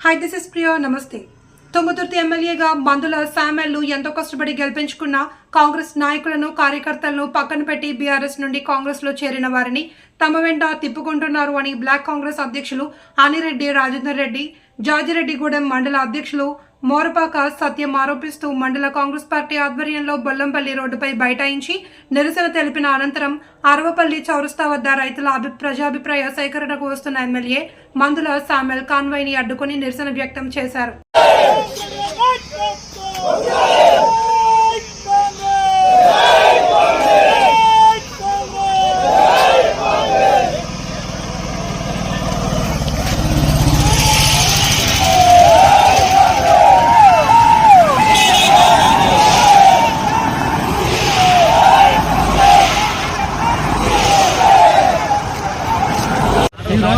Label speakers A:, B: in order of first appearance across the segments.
A: Hi this is Priya నమస్తే తుంగతుర్తి ఎమ్మెల్యేగా మందుల శామెల్ను ఎంతో కష్టపడి గెలిపించుకున్న కాంగ్రెస్ నాయకులను కార్యకర్తలను పక్కన పెట్టి బీఆర్ఎస్ నుండి కాంగ్రెస్లో చేరిన వారిని తమ వెంట తిప్పుకుంటున్నారు అని బ్లాక్ కాంగ్రెస్ అధ్యక్షులు అనిరెడ్డి రాజేందర్ రెడ్డి జాజిరెడ్డిగూడెం మండల అధ్యక్షులు మోరపాక సత్యం ఆరోపిస్తూ మండల కాంగ్రెస్ పార్టీ ఆధ్వర్యంలో బొల్లంపల్లి రోడ్డుపై బైఠాయించి నిరసన తెలిపిన అనంతరం అరవపల్లి చౌరస్తా వద్ద రైతుల అభి ప్రజాభిప్రాయ సేకరణకు వస్తున్న ఎమ్మెల్యే మందుల సామెల్ కాన్వాయ్ని అడ్డుకుని నిరసన వ్యక్తం చేశారు.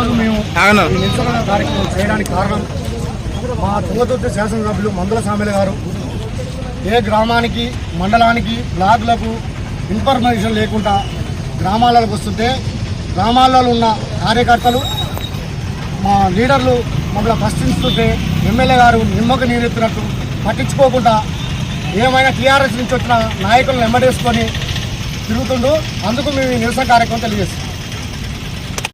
B: ఈరోజు మేము ఈ కార్యక్రమం చేయడానికి కారణం మా తుంగతుర్తి శాసనసభ్యులు మందుల సామెల గారు. ఏ గ్రామానికి మండలానికి బ్లాక్లకు ఇన్ఫర్మేషన్ లేకుండా గ్రామాలకు వస్తుంటే గ్రామాలలో ఉన్న కార్యకర్తలు మా లీడర్లు మమ్మల్ని ప్రశ్నిస్తుంటే ఎమ్మెల్యే గారు నిమ్మక నీరెత్తినట్టు పట్టించుకోకుండా ఏమైనా టీఆర్ఎస్ నుంచి వచ్చిన నాయకులను వెంబడేసుకొని తిరుగుతుండు. అందుకు మేము ఈ నిరసన కార్యక్రమం తెలియజేస్తాం